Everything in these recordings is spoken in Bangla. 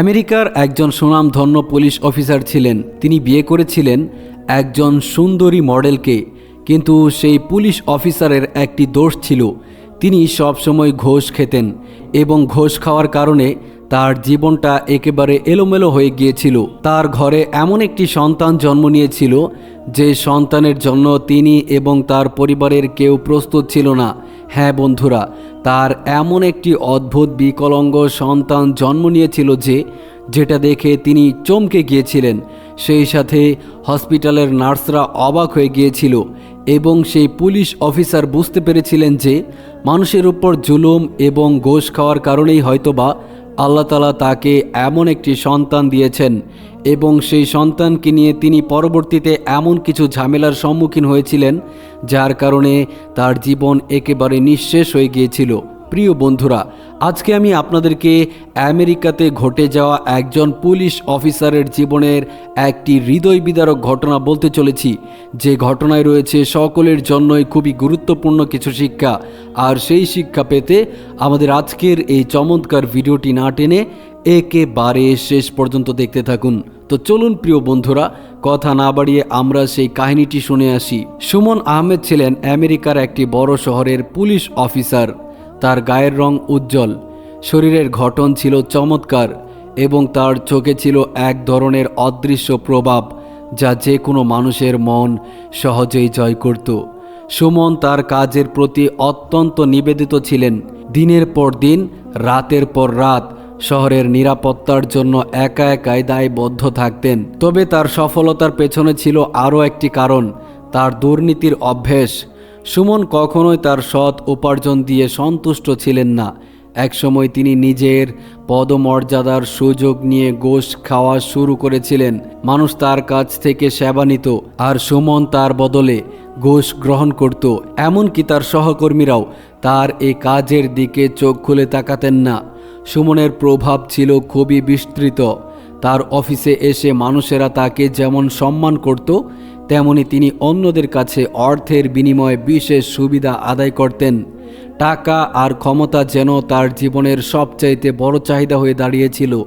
আমেরিকার একজন সুনামধন্য পুলিশ অফিসার ছিলেন। তিনি বিয়ে করেছিলেন একজন সুন্দরী মডেলকে, কিন্তু সেই পুলিশ অফিসারের একটি দোষ ছিল। তিনি সবসময় ঘোষ খেতেন এবং ঘোষ খাওয়ার কারণে তার জীবনটা একেবারে এলোমেলো হয়ে গিয়েছিল। তার ঘরে এমন একটি সন্তান জন্ম নিয়েছিল, যে সন্তানের জন্য তিনি এবং তার পরিবারের কেউ প্রস্তুত ছিল না। হ্যাঁ বন্ধুরা, তার এমন একটি অদ্ভুত বিকলঙ্গ সন্তান জন্ম নিয়েছিল যে, যেটা দেখে তিনি চমকে গিয়েছিলেন। সেই সাথে হসপিটালের নার্সরা অবাক হয়ে গিয়েছিল এবং সেই পুলিশ অফিসার বুঝতে পেরেছিলেন যে, মানুষের উপর জুলুম এবং ঘোষ খাওয়ার কারণেই হয়তোবা আল্লাহ তালা তাকে এমন একটি সন্তান দিয়েছেন এবং সেই সন্তানকে নিয়ে তিনি পরবর্তীতে এমন কিছু ঝামেলার সম্মুখীন হয়েছিলেন, যার কারণে তার জীবন একেবারে নিঃশেষ হয়ে গিয়েছিল। প্রিয় বন্ধুরা, আজকে আমি আপনাদেরকে আমেরিকাতে ঘটে যাওয়া একজন পুলিশ অফিসারের জীবনের একটি হৃদয় বিদারক ঘটনা বলতে চলেছি। যে ঘটনায় রয়েছে সকলের জন্যই খুবই গুরুত্বপূর্ণ কিছু শিক্ষা। আর সেই শিক্ষা পেতে আমাদের আজকের এই চমৎকার ভিডিওটি না টেনে একেবারে শেষ পর্যন্ত দেখতে থাকুন। তো চলুন প্রিয় বন্ধুরা, কথা না বাড়িয়ে আমরা সেই কাহিনীটি শুনে আসি। সুমন আহমেদ ছিলেন আমেরিকার একটি বড় শহরের পুলিশ অফিসার। তার গায়ের রং উজ্জ্বল। শরীরের গঠন ছিল চমৎকার এবং তার চোখে ছিল এক ধরনের অদৃশ্য প্রভাব যা যে কোনো মানুষের মন সহজেই জয় করত। সুমন তার কাজের প্রতি অত্যন্ত নিবেদিত ছিলেন। দিনের পর দিন, রাতের পর রাত শহরের নিরাপত্তার জন্য একা একাই দায়বদ্ধ থাকতেন। তবে তার সফলতার পেছনে ছিল আরও একটি কারণ, তার দুর্নীতির অভ্যেস। সুমন কখনোই তার সৎ উপার্জন দিয়ে সন্তুষ্ট ছিলেন না। একসময় তিনি নিজের পদমর্যাদার সুযোগ নিয়ে গোশ খাওয়া শুরু করেছিলেন। মানুষ তার কাছ থেকে সেবা নিত আর সুমন তার বদলে ঘোষ গ্রহণ করত। এমনকি তার সহকর্মীরাও তার এই কাজের দিকে চোখ খুলে তাকাতেন না। সুমনের প্রভাব ছিল খুবই বিস্তৃত। তার অফিসে এসে মানুষেরা তাকে যেমন সম্মান করত তেমনি তিনি অন্যদের কাছে অর্থের বিনিময়ে বিশেষ সুবিধা আদায় করতেন। টাকা আর ক্ষমতা যেন তার জীবনের সবচাইতে বড় চাহিদা হয়ে দাঁড়িয়েছিল।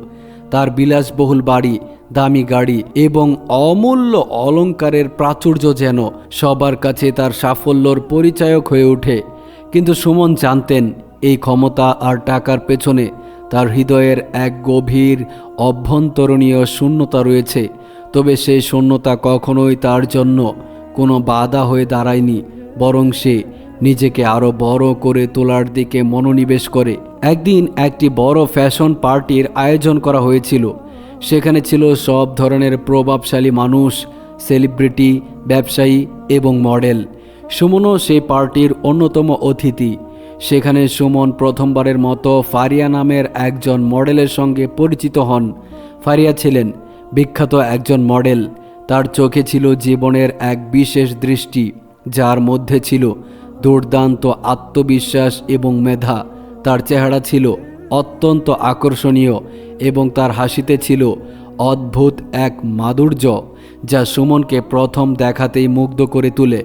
তার বিলাসবহুল বাড়ি, দামি গাড়ি এবং অমূল্য অলংকারের প্রাচুর্য যেন সবার কাছে তার সাফল্যর পরিচায়ক হয়ে ওঠে। কিন্তু সুমন জানতেন, এই ক্ষমতা আর টাকার পেছনে তার হৃদয়ের এক গভীর, অভ্যন্তরণীয় শূন্যতা রয়েছে। তবে সেই শূন্যতা কখনোই তার জন্য কোনো বাধা হয়ে দাঁড়ায়নি, বরং সে নিজেকে আরও বড় করে তোলার দিকে মনোনিবেশ করে। একদিন একটি বড় ফ্যাশন পার্টির আয়োজন করা হয়েছিল। সেখানে ছিল সব ধরনের প্রভাবশালী মানুষ, সেলিব্রিটি, ব্যবসায়ী এবং মডেল। সুমনও সেই পার্টির অন্যতম অতিথি। সেখানে সুমন প্রথমবারের মতো ফারিয়া নামের একজন মডেলের সঙ্গে পরিচিত হন। ফারিয়া ছিলেন বিখ্যাত একজন মডেল, তার চোখে ছিল জীবনের এক বিশেষ দৃষ্টি, যার মধ্যে ছিল দুর্দান্ত আত্মবিশ্বাস এবং মেধা। তার চেহারা ছিল অত্যন্ত আকর্ষণীয় এবং তার হাসিতে ছিল অদ্ভুত এক মাধুর্য, যা সুমনকে প্রথম দেখাতেই মুগ্ধ করে তুলে।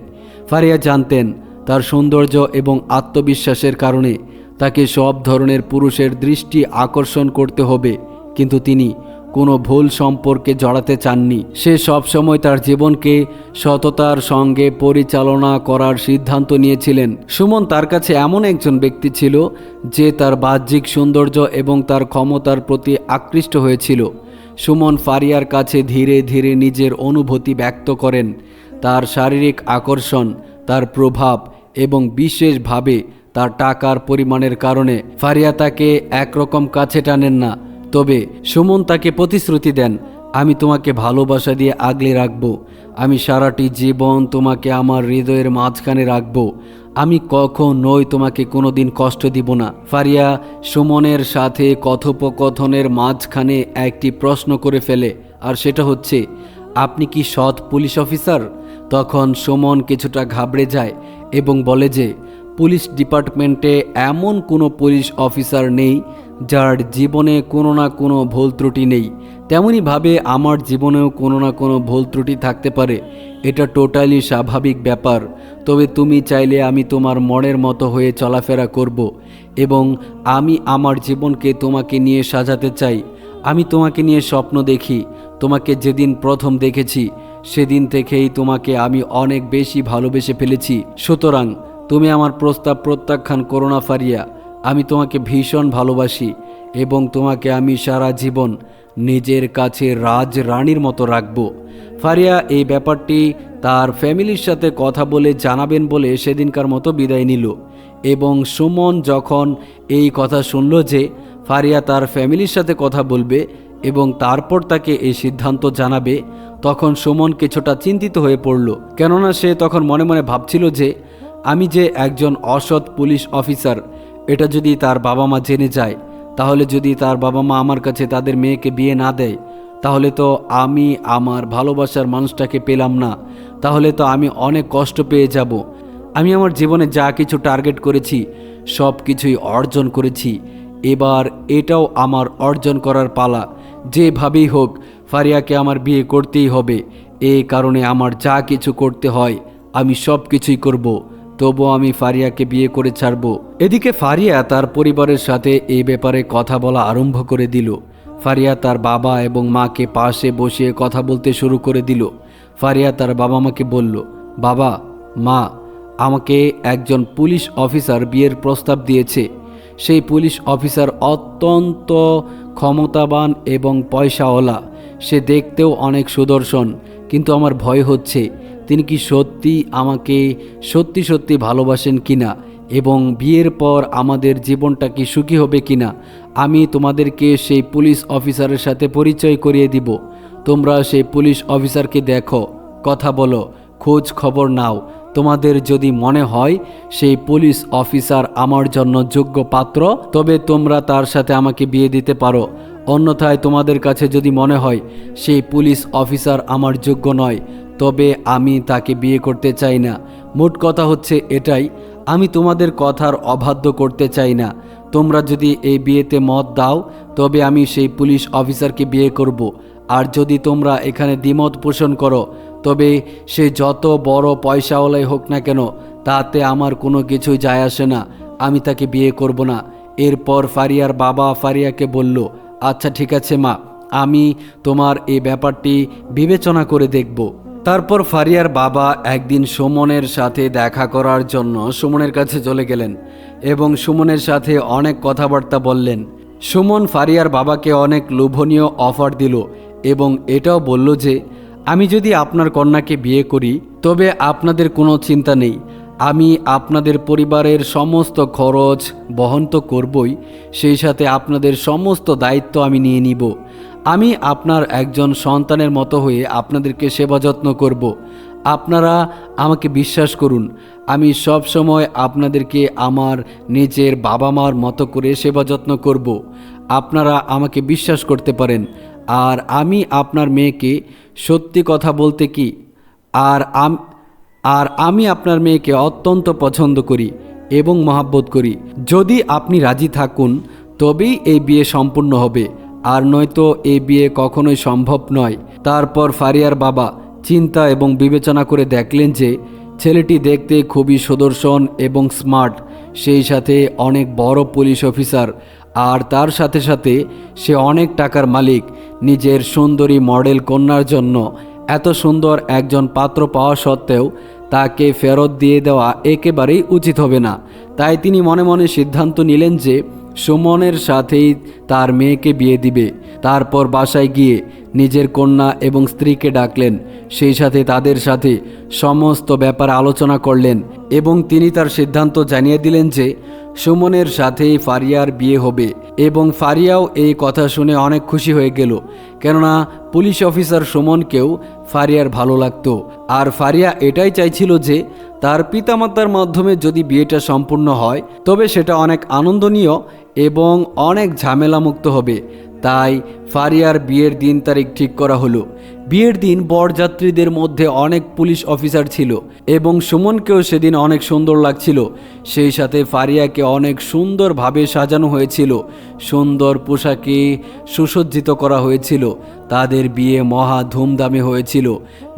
ফারিয়া জানতেন, তার সৌন্দর্য এবং আত্মবিশ্বাসের কারণে তাকে সব ধরনের পুরুষের দৃষ্টি আকর্ষণ করতে হবে, কিন্তু তিনি কোনো ভুল সম্পর্কে জড়াতে চাননি। সে সবসময় তার জীবনকে সততার সঙ্গে পরিচালনা করার সিদ্ধান্ত নিয়েছিলেন। সুমন তার কাছে এমন একজন ব্যক্তি ছিল যে তার বাহ্যিক সৌন্দর্য এবং তার ক্ষমতার প্রতি আকৃষ্ট হয়েছিল। সুমন ফারিয়ার কাছে ধীরে ধীরে নিজের অনুভূতি ব্যক্ত করেন। তার শারীরিক আকর্ষণ, তার প্রভাব এবং বিশেষভাবে তার টাকার পরিমাণের কারণে ফারিয়া তাকে একরকম কাছে টানেন না। তবে সুমন তাকে প্রতিশ্রুতি দেন, আমি তোমাকে ভালোবাসা দিয়ে আগলে রাখব। আমি সারাটি জীবন তোমাকে আমার হৃদয়ের মাঝখানে রাখব। আমি কখনোই তোমাকে কোনোদিন কষ্ট দিব না। ফারিয়া সুমনের সাথে কথোপকথনের মাঝখানে একটি প্রশ্ন করে ফেলে, আর সেটা হচ্ছে, আপনি কি সৎ পুলিশ অফিসার? তখন সুমন কিছুটা ঘাবড়ে যায় এবং বলে যে, পুলিশ ডিপার্টমেন্টে এমন কোনো পুলিশ অফিসার নেই যার জীবনে কোনো না কোনো ভুল ত্রুটি নেই। তেমনইভাবে আমার জীবনেও কোনো না কোনো ভুল ত্রুটি থাকতে পারে। এটা টোটালি স্বাভাবিক ব্যাপার। তবে তুমি চাইলে আমি তোমার মনের মতো হয়ে চলাফেরা করব এবং আমি আমার জীবনকে তোমাকে নিয়ে সাজাতে চাই। আমি তোমাকে নিয়ে স্বপ্ন দেখি। তোমাকে যেদিন প্রথম দেখেছি, সেদিন থেকেই তোমাকে আমি অনেক বেশি ভালোবেসে ফেলেছি। সুতরাং তুমি আমার প্রস্তাব প্রত্যাখ্যান করো না, ফারিয়া। আমি তোমাকে ভীষণ ভালোবাসি এবং তোমাকে আমি সারা জীবন নিজের কাছে রাজ রানীর মতো রাখব। ফারিয়া, এই ব্যাপারটি তার ফ্যামিলির সাথে কথা বলে জানাবেন বলে সেদিনকার মতো বিদায় নিল এবং সুমন যখন এই কথা শুনল যে ফারিয়া তার ফ্যামিলির সাথে কথা বলবে এবং তারপর তাকে এই সিদ্ধান্ত জানাবে, তখন সুমন কিছুটা চিন্তিত হয়ে পড়ল। কেননা সে তখন মনে মনে ভাবছিল যে আমি যে একজন অসৎ পুলিশ অফিসার এটা যদি তার বাবা মা জেনে যায়, তাহলে যদি তার বাবা মা আমার কাছে তাদের মেয়েকে বিয়ে না দেয়, তাহলে তো আমি আমার ভালোবাসার মানুষটাকে পেলাম না। তাহলে তো আমি অনেক কষ্ট পেয়ে যাব। আমি আমার জীবনে যা কিছু টার্গেট করেছি, সব কিছুই অর্জন করেছি। এবার এটাও আমার অর্জন করার পালা। যেভাবেই হোক, ফারিয়াকে আমার বিয়ে করতেই হবে। এই কারণে আমার যা কিছু করতে হয়, আমি সব কিছুই করব। তবুও আমি ফারিয়াকে বিয়ে করে ছাড়ব। এদিকে ফারিয়া তার পরিবারের সাথে এই ব্যাপারে কথা বলা আরম্ভ করে দিল। ফারিয়া তার বাবা এবং মাকে পাশে বসিয়ে কথা বলতে শুরু করে দিল। ফারিয়া তার বাবা মাকে বলল, বাবা, মা, আমাকে একজন পুলিশ অফিসার বিয়ের প্রস্তাব দিয়েছে। সেই পুলিশ অফিসার অত্যন্ত ক্ষমতাবান এবং পয়সাওয়ালা। সে দেখতেও অনেক সুদর্শন, কিন্তু আমার ভয় হচ্ছে। তিনি কি সত্যি আমাকে সত্যি সত্যি ভালোবাসেন কিনা? এবং বিয়ের পর আমাদের জীবনটা কি সুখী হবে কিনা? আমি তোমাদেরকে সেই পুলিশ অফিসারের সাথে পরিচয় করিয়ে দিব। তোমরা সেই পুলিশ অফিসারকে দেখো। কথা বলো, খোঁজ খবর নাও। তোমাদের যদি মনে হয় সেই পুলিশ অফিসার আমার জন্য যোগ্য পাত্র, তবে তোমরা তার সাথে আমাকে বিয়ে দিতে পারো। অন্যথায় তোমাদের কাছে যদি মনে হয় সেই পুলিশ অফিসার আমার যোগ্য নয় তবে আমি তাকে বিয়ে করতে চাই না। মোট কথা হচ্ছে এটাই, আমি তোমাদের কথার অবাধ্য করতে চাই না। তোমরা যদি এই বিয়েতে মত দাও, তবে আমি সেই পুলিশ অফিসারকে বিয়ে করব। আর যদি তোমরা এখানে দ্বিমত পোষণ করো, তবে সে যত বড় পয়সাওয়ালাই হোক না কেন, তাতে আমার কোনো কিছুই যায় আসে না। আমি তাকে বিয়ে করব না। এরপর ফারিয়ার বাবা ফারিয়াকে বলল আচ্ছা ঠিক আছে মা, আমি তোমার এই ব্যাপারটি বিবেচনা করে দেখব। তারপর ফারিয়ার বাবা একদিন সুমনের সাথে দেখা করার জন্য সুমনের কাছে চলে গেলেন এবং সুমনের সাথে অনেক কথাবার্তা বললেন। সুমন ফারিয়ার বাবাকে অনেক লোভনীয় অফার দিল এবং এটাও বলল যে, আমি যদি আপনার কন্যাকে বিয়ে করি, তবে আপনাদের কোনো চিন্তা নেই। আমি আপনাদের পরিবারের সমস্ত খরচ বহন তো করবই, সেই সাথে আপনাদের সমস্ত দায়িত্ব আমি নিয়ে নিব। আমি আপনার একজন সন্তানের মতো হয়ে আপনাদেরকে সেবা যত্ন করব। আপনারা আমাকে বিশ্বাস করুন, আমি সব সময় আপনাদেরকে আমার নিজের বাবা মার মতো করে সেবা যত্ন করব। আপনারা আমাকে বিশ্বাস করতে পারেন, আর আমি আপনার মেয়েকে সত্যি কথা বলতে কি, আর আম, আর আমি আপনার মেয়েকে অত্যন্ত পছন্দ করি এবং মহাব্বত করি। যদি আপনি রাজি থাকুন, তবেই এই বিয়ে সম্পূর্ণ হবে। আর নয়তো এই বিয়ে কখনোই সম্ভব নয়। তারপর ফারিয়ার বাবা চিন্তা এবং বিবেচনা করে দেখলেন যে ছেলেটি দেখতে খুবই সুদর্শন এবং স্মার্ট। সেই সাথে অনেক বড় পুলিশ অফিসার আর তার সাথে সাথে সে অনেক টাকার মালিক। নিজের সুন্দরী মডেল কন্যার জন্য এত সুন্দর একজন পাত্র পাওয়া সত্ত্বেও তাকে ফেরত দিয়ে দেওয়া একেবারেই উচিত হবে না। তাই তিনি মনে মনে সিদ্ধান্ত নিলেন যে সুমনের সাথেই তার মেয়েকে বিয়ে দিবে। তারপর বাসায় গিয়ে নিজের কন্যা এবং স্ত্রীকে ডাকলেন। সেই সাথে তাদের সাথে সমস্ত ব্যাপার আলোচনা করলেন এবং তিনি তার সিদ্ধান্ত জানিয়ে দিলেন যে সুমনের সাথেই ফারিয়ার বিয়ে হবে এবং ফারিয়াও এই কথা শুনে অনেক খুশি হয়ে গেল। কেননা পুলিশ অফিসার সুমনকেও ফারিয়ার ভালো লাগত। আর ফারিয়া এটাই চাইছিল যে তার পিতামাতার মাধ্যমে যদি বিয়েটা সম্পূর্ণ হয়, তবে সেটা অনেক আনন্দনীয় এবং অনেক ঝামেলামুক্ত হবে। তাই ফারিয়ার বিয়ের দিন তারিখ ঠিক করা হলো। বিয়ের দিন বরযাত্রীদের মধ্যে অনেক পুলিশ অফিসার ছিল এবং সুমনকেও সেদিন অনেক সুন্দর লাগছিল। সেই সাথে ফারিয়াকে অনেক সুন্দরভাবে সাজানো হয়েছিল। সুন্দর পোশাকে সুসজ্জিত করা হয়েছিল। তাদের বিয়ে মহা ধুমধামে হয়েছিল।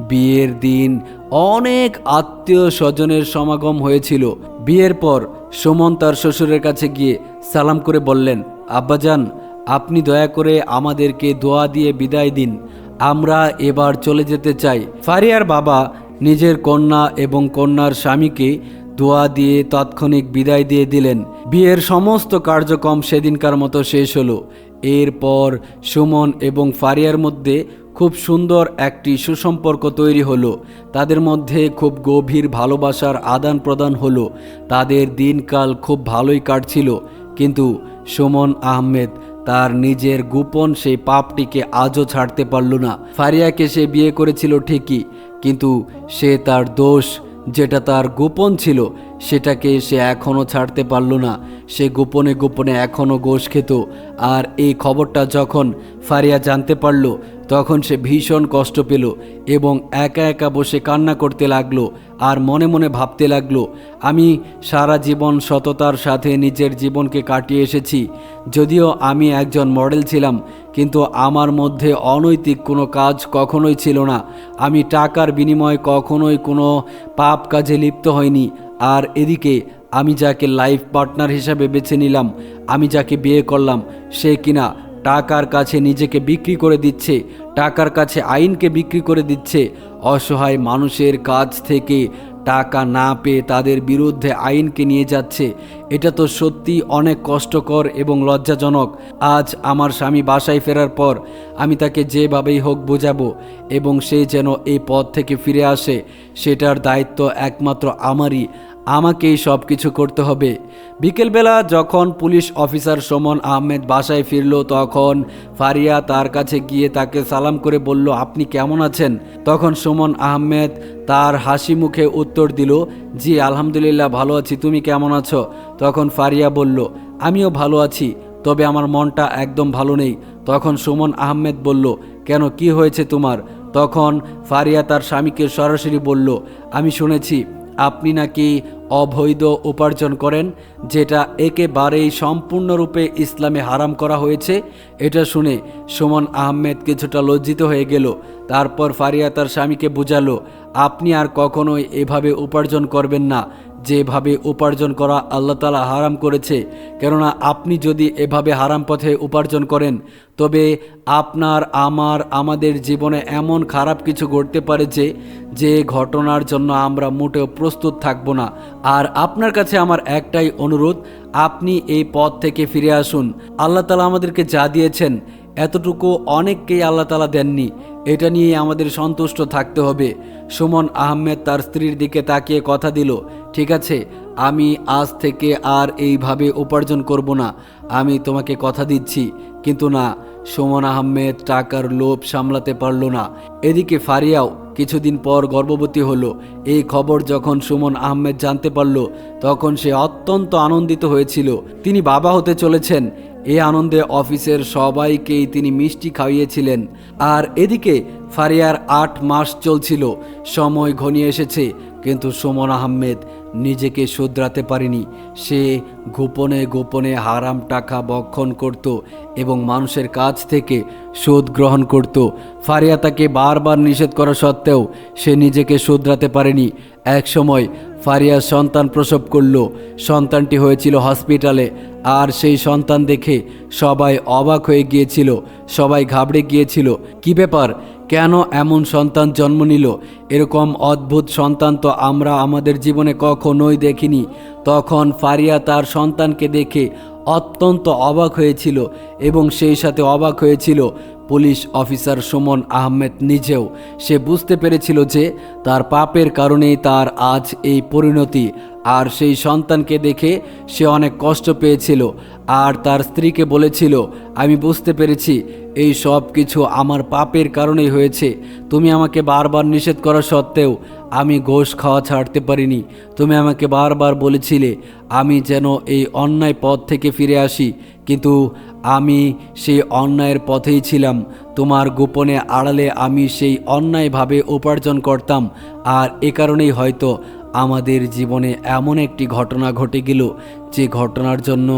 বিয়ের দিন অনেক আত্মীয় স্বজনের সমাগম হয়েছিল। বিয়ের পর সুমন তার শ্বশুরের কাছে গিয়ে সালাম করে বললেন, আব্বাজান আপনি দয়া করে আমাদেরকে দোয়া দিয়ে বিদায় দিন। আমরা এবার চলে যেতে চাই। ফারিয়ার বাবা, নিজের কন্যা এবং কন্যার স্বামীকে দোয়া দিয়ে তাৎক্ষণিক বিদায় দিয়ে দিলেন। বিয়ের সমস্ত কার্যক্রম সেদিনকার মতো শেষ হলো। এরপর সুমন এবং ফারিয়ার মধ্যে খুব সুন্দর একটি সুসম্পর্ক তৈরি হলো। তাদের মধ্যে খুব গভীর ভালোবাসার আদান প্রদান হলো। তাদের দিনকাল খুব ভালোই কাটছিল। কিন্তু সুমন আহমেদ তার নিজের গোপন সেই পাপটিকে আজও ছাড়তে পারল না। ফারিয়াকে সে বিয়ে করেছিল ঠিকই, কিন্তু সে তার দোষ যেটা তার গোপন ছিল, সেটাকে সে এখনও ছাড়তে পারল না। সে গোপনে গোপনে এখনও গোশ খেত। আর এই খবরটা যখন ফারিয়া জানতে পারল, তখন সে ভীষণ কষ্ট পেল এবং একা একা বসে কান্না করতে লাগল আর মনে মনে ভাবতে লাগল, আমি সারা জীবন সততার সাথে নিজের জীবনকে কাটিয়ে এসেছি। যদিও আমি একজন মডেল ছিলাম কিন্তু আমার মধ্যে অনৈতিক কোনো কাজ কখনোই ছিল না। আমি টাকার বিনিময়ে কখনোই কোনো পাপ কাজে লিপ্ত হয়নি আর এদিকে আমি যাকে লাইফ পার্টনার হিসাবে বেছে নিলাম, আমি যাকে বিয়ে করলাম, সে কিনা টাকার কাছে নিজেকে বিক্রি করে দিচ্ছে, টাকার কাছে আইনকে বিক্রি করে দিচ্ছে, অসহায় মানুষের কাছ থেকে টাকা না পেয়ে তাদের বিরুদ্ধে আইনকে নিয়ে যাচ্ছে। এটা তো সত্যি অনেক কষ্টকর এবং লজ্জাজনক। আজ আমার স্বামী বাসায় ফেরার পর আমি তাকে যেভাবেই হোক বোঝাবো এবং সে যেন এই পথ থেকে ফিরে আসে, সেটার দায়িত্ব একমাত্র আমারই। আমাকেই সব কিছু করতে হবে। বিকেলবেলা যখন পুলিশ অফিসার সুমন আহমেদ বাসায় ফিরল, তখন ফারিয়া তার কাছে গিয়ে তাকে সালাম করে বলল, আপনি কেমন আছেন? তখন সুমন আহমেদ তার হাসি মুখে উত্তর দিল, জি, আলহামদুলিল্লাহ ভালো আছি, তুমি কেমন আছো? তখন ফারিয়া বলল, আমিও ভালো আছি, তবে আমার মনটা একদম ভালো নেই। তখন সুমন আহমেদ বলল, কেন, কি হয়েছে তোমার? তখন ফারিয়া তার স্বামীকে সরাসরি বলল, আমি শুনেছি আপনি নাকি অবৈধ উপার্জন করেন, যেটা একেবারেই সম্পূর্ণরূপে ইসলামে হারাম করা হয়েছে? এটা শুনে সুমন আহমেদ কিছুটা লজ্জিত হয়ে গেল। তারপর ফারিয়া তার স্বামীকে বুঝালো, আপনি আর কখনোই এভাবে উপার্জন করবেন না। যেভাবে উপার্জন করা আল্লাহ তালা হারাম করেছে, কেননা আপনি যদি এভাবে হারাম পথে উপার্জন করেন, তবে আপনার, আমার, আমাদের জীবনে এমন খারাপ কিছু ঘটতে পারে যে যে ঘটনার জন্য আমরা মোটেও প্রস্তুত থাকব না। আর আপনার কাছে আমার একটাই অনুরোধ, আপনি এই পথ থেকে ফিরে আসুন। আল্লাহ তালা আমাদেরকে যা দিয়েছেন এতটুকু অনেককেই আল্লাহ তালা দেননি। এটা নিয়ে আমাদের সন্তুষ্ট থাকতে হবে। সুমন আহমেদ তার স্ত্রীর দিকে তাকিয়ে কথা দিল, ঠিক আছে, আমি আজ থেকে আর এইভাবে উপার্জন করব না। আমি তোমাকে কথা দিচ্ছি। কিন্তু না, সুমন আহমেদ টাকার লোভ সামলাতে পারল না। এদিকে ফারিয়াও কিছুদিন পর গর্ভবতী হলো। এই খবর যখন সুমন আহমেদ জানতে পারল, তখন সে অত্যন্ত আনন্দিত হয়েছিল। তিনি বাবা হতে চলেছেন। এই আনন্দে অফিসের সবাইকেই তিনি মিষ্টি খাইয়েছিলেন। আর এদিকে ফারিয়ার আট মাস চলছিল, সময় ঘনিয়ে এসেছে, কিন্তু সুমন আহমেদ নিজেকে শুধরাতে পারেনি। সে গোপনে গোপনে হারাম টাকা বক্ষণ করত এবং মানুষের কাছ থেকে সুদ গ্রহণ করত। ফারিয়া তাকে বারবার নিষেধ করা সত্ত্বেও সে নিজেকে শুধরাতে পারেনি। এক সময় ফারিয়া সন্তান প্রসব করল। সন্তানটি হয়েছিল হসপিটালে। আর সেই সন্তান দেখে সবাই অবাক হয়ে গিয়েছিল, সবাই ঘাবড়ে গিয়েছিল। কি ব্যাপার? কেন এমন সন্তান জন্ম নিল? এরকম অদ্ভুত সন্তান তো আমরা আমাদের জীবনে কখনোই দেখিনি। তখন ফারিয়া তার সন্তানকে দেখে অত্যন্ত অবাক হয়েছিল এবং সেই সাথে অবাক হয়েছিল পুলিশ অফিসার সুমন আহমেদ নিজেও। সে বুঝতে পেরেছিল যে তার পাপের কারণেই তার আজ এই পরিণতি আর সেই সন্তানকে দেখে সে অনেক কষ্ট পেয়েছিল, আর তার স্ত্রীকে বলেছিল, আমি বুঝতে পেরেছি, এই সব কিছু আমার পাপের কারণেই হয়েছে। তুমি আমাকে বারবার নিষেধ করা সত্ত্বেও আমি গোশ খাওয়া ছাড়তে পারিনি। তুমি আমাকে বারবার বলেছিলে, আমি যেন এই অন্যায় পথ থেকে ফিরে আসি। কিন্তু আমি সেই অন্যায়ের পথেই ছিলাম। তোমার গোপনে আড়ালে আমি সেই অন্যায়ভাবে উপার্জন করতাম। আর এ কারণেই হয়তো আমাদের জীবনে এমন একটি ঘটনা ঘটে গেল যে ঘটনার জন্য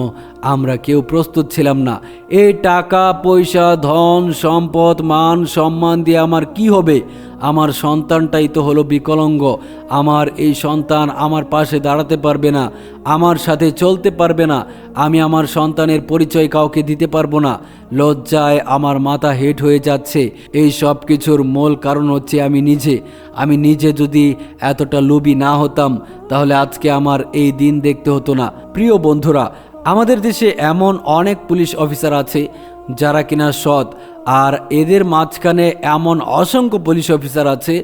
আমরা কেউ প্রস্তুত ছিলাম না। এই টাকা, পয়সা, ধন, সম্পদ, মান, সম্মান দিয়ে আমার কি হবে? আমার সন্তানটাই তো হলো বিকলঙ্গ। আমার এই সন্তান আমার পাশে দাঁড়াতে পারবে না, আমার সাথে চলতে পারবে না, আমি আমার সন্তানের পরিচয় কাউকে দিতে পারব না। লজ্জায় আমার মাথা হেট হয়ে যাচ্ছে। এই সব কিছুর মূল কারণ হচ্ছে আমি নিজে। আমি নিজে যদি এতটা লোভী না হতাম তাহলে আজকে আমার এই দিন দেখতে হতো না। প্রিয় বন্ধুরা, আমাদের দেশে এমন অনেক পুলিশ অফিসার আছে যারা কিনা সৎ, আর এদের মাঝখানে এমন অসংখ্য পুলিশ অফিসার আছে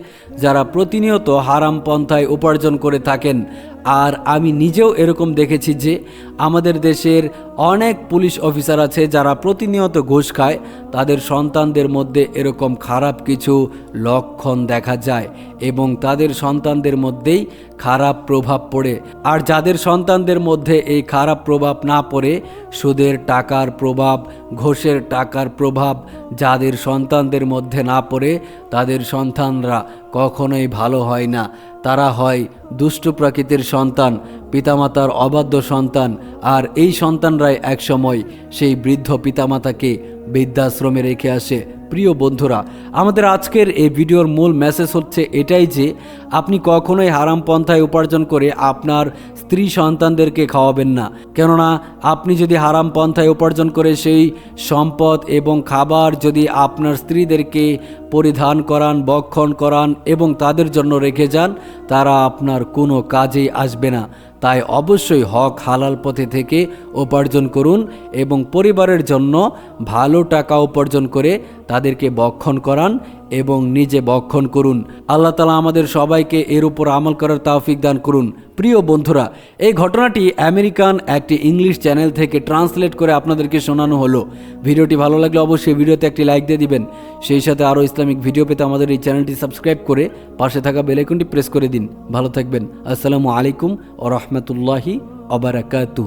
যারা প্রতিনিয়ত হারাম পন্থায় উপার্জন করে থাকেন। আর আমি নিজেও এরকম দেখেছি যে আমাদের দেশের অনেক পুলিশ অফিসার আছে যারা প্রতিনিয়ত ঘুষ খায়। তাদের সন্তানদের মধ্যে এরকম খারাপ কিছু লক্ষণ দেখা যায় এবং তাদের সন্তানদের মধ্যেই খারাপ প্রভাব পড়ে। আর যাদের সন্তানদের মধ্যে এই খারাপ প্রভাব না পড়ে, সুদের টাকার প্রভাব, ঘোষের টাকার প্রভাব, যাদের সন্তানদের মধ্যে না পড়ে তাদের সন্তানরা কখনোই ভালো হয় না। তারা হয় দুষ্ট প্রকৃতির সন্তান, পিতামাতার অবাধ্য সন্তান, আর এই সন্তানরাই একসময় সেই বৃদ্ধ পিতামাতাকে বৃদ্ধাশ্রমে রেখে আসে। প্রিয় বন্ধুরা, আমাদের আজকের এই ভিডিওর মূল মেসেজ হচ্ছে এটাই যে, আপনি কখনোই হারাম পন্থায় উপার্জন করে আপনার স্ত্রী সন্তানদেরকে খাওয়াবেন না। কেননা, আপনি যদি হারাম পন্থায় উপার্জন করে সেই সম্পদ এবং খাবার যদি আপনার স্ত্রীদেরকে পরিধান করান, বক্ষণ করান এবং তাদের জন্য রেখে যান, তারা আপনার কোনো কাজেই আসবে না। তাই অবশ্যই হক হালাল পথে থেকে উপার্জন করুন এবং পরিবারের জন্য ভালো টাকা উপার্জন করে তাদেরকে বক্ষণ করান এবং নিজে বক্ষণ করুন। আল্লাহ তালা আমাদের সবাইকে এর উপর আমল করার তাওফিক দান করুন। প্রিয় বন্ধুরা, এই ঘটনাটি আমেরিকান একটি ইংলিশ চ্যানেল থেকে ট্রান্সলেট করে আপনাদেরকে শোনানো হলো। ভিডিওটি ভালো লাগলে অবশ্যই ভিডিওতে একটি লাইক দিয়ে দিবেন। সেই সাথে আরও ইসলামিক ভিডিও পেতে আমাদের এই চ্যানেলটি সাবস্ক্রাইব করে পাশে থাকা বেলাইকনটি প্রেস করে দিন। ভালো থাকবেন। আসসালামু আলাইকুম ও রহমতুল্লাহি অবরাকাতু